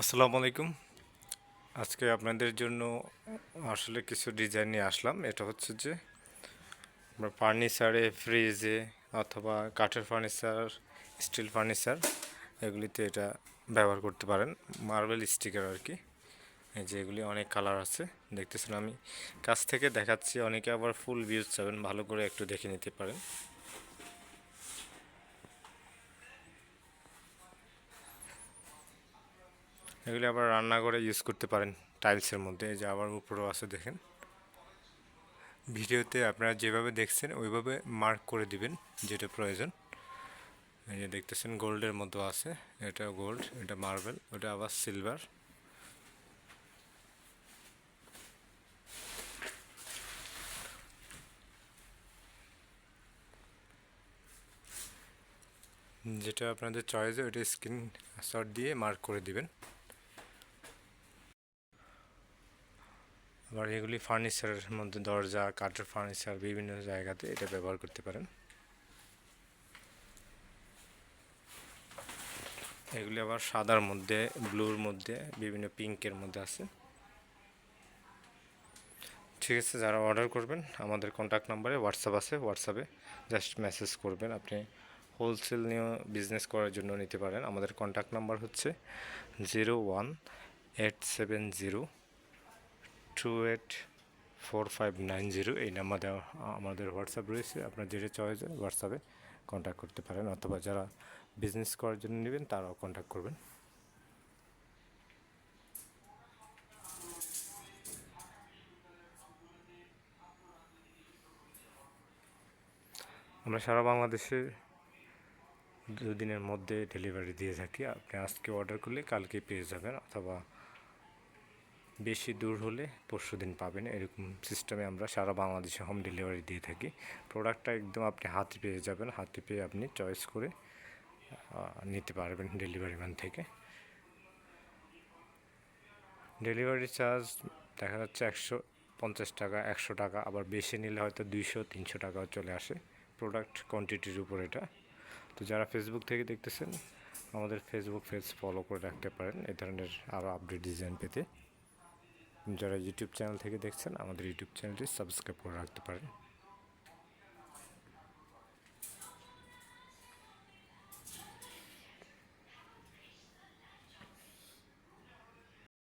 আসসালামু আলাইকুম। আজকে আপনাদের জন্য আসলে কিছু ডিজাইন নিয়ে আসলাম। এটা হচ্ছে যে আমরা ফার্নিচারে ফ্রিজে অথবা কাঠের ফার্নিচার স্টিল ফার্নিচার এগুলিতে এটা ব্যবহার করতে পারেন। মার্বেল স্টিকার আর কি যে এগুলি অনেক কালার আছে। দেখতেছেন আমি। কাছ থেকে দেখাচ্ছি। অনেকে আবার ফুল ভিউজ চাবেন। ভালো করে একটু দেখে নিতে পারেন। এগুলি আবার রান্নাঘরে ইউজ করতে পারেন টাইলসের মধ্যে। এই যে আবার উপরেও আছে দেখেন। ভিডিওতে আপনারা যেভাবে দেখছেন ওইভাবে মার্ক করে দিবেন যেটা প্রয়োজন। এই যে দেখতেছেন গোল্ডের মতো আছে। এটা গোল্ড এটা মার্বেল ওটা আবার সিলভার যেটা আপনাদের চয়েসে ওইটা স্ক্রিন শট দিয়ে মার্ক করে দিবেন। আবার এগুলি ফার্নিচারের মধ্যে, দরজা, কাঠের ফার্নিচার বিভিন্ন জায়গাতে এটা ব্যবহার করতে পারেন। এগুলি আবার সাদার মধ্যে ব্লুর মধ্যে, বিভিন্ন পিঙ্কের মধ্যে আছে। ঠিক আছে, যারা অর্ডার করবেন, আমাদের কন্ট্যাক্ট নাম্বারে হোয়াটসঅ্যাপ আছে। হোয়াটসঅ্যাপে জাস্ট মেসেজ করবেন। আপনি হোলসেল নিয়েও বিজনেস করার জন্য নিতে পারেন। আমাদের কন্ট্যাক্ট নাম্বার হচ্ছে zero one eight seven zero two eight four five nine zero এই নাম্বার দেওয়া, আমাদের হোয়াটসঅ্যাপ রয়েছে। আপনার যেটা চয়েস হোয়াটসঅ্যাপে কন্ট্যাক্ট করতে পারেন, অথবা যারা বিজনেস করার জন্য নেবেন, তারাও কন্ট্যাক্ট করবেন। আমরা সারা বাংলাদেশে দুদিনের মধ্যে ডেলিভারি দিয়ে থাকি। আপনি আজকে অর্ডার করলে কালকে পেয়ে যাবেন, অথবা বেশি দূর হলে পরশু দিন পাবেন। এরকম সিস্টেমে আমরা সারা বাংলাদেশে হোম ডেলিভারি দিয়ে থাকি। প্রোডাক্টটা একদম আপনি হাতে পেয়ে যাবেন। হাতে পেয়ে আপনি চয়েস করে নিতে পারবেন ডেলিভারি ম্যান থেকে। ডেলিভারি চার্জ দেখা যাচ্ছে একশো পঞ্চাশ টাকা, একশো টাকা। আবার বেশি নিলে হয়তো দুইশো, তিনশো টাকাও চলে আসে। প্রোডাক্ট কোয়ান্টিটির উপর এটা। তো যারা ফেসবুক থেকে দেখতেছেন, আমাদের ফেসবুক পেজ ফলো করে রাখতে পারেন। এ ধরনের আরও আপডেট ডিজাইন পেতে। যারা ইউটিউব চ্যানেল থেকে দেখছেন আমাদের ইউটিউব চ্যানেলটি সাবস্ক্রাইব করে রাখতে পারেন।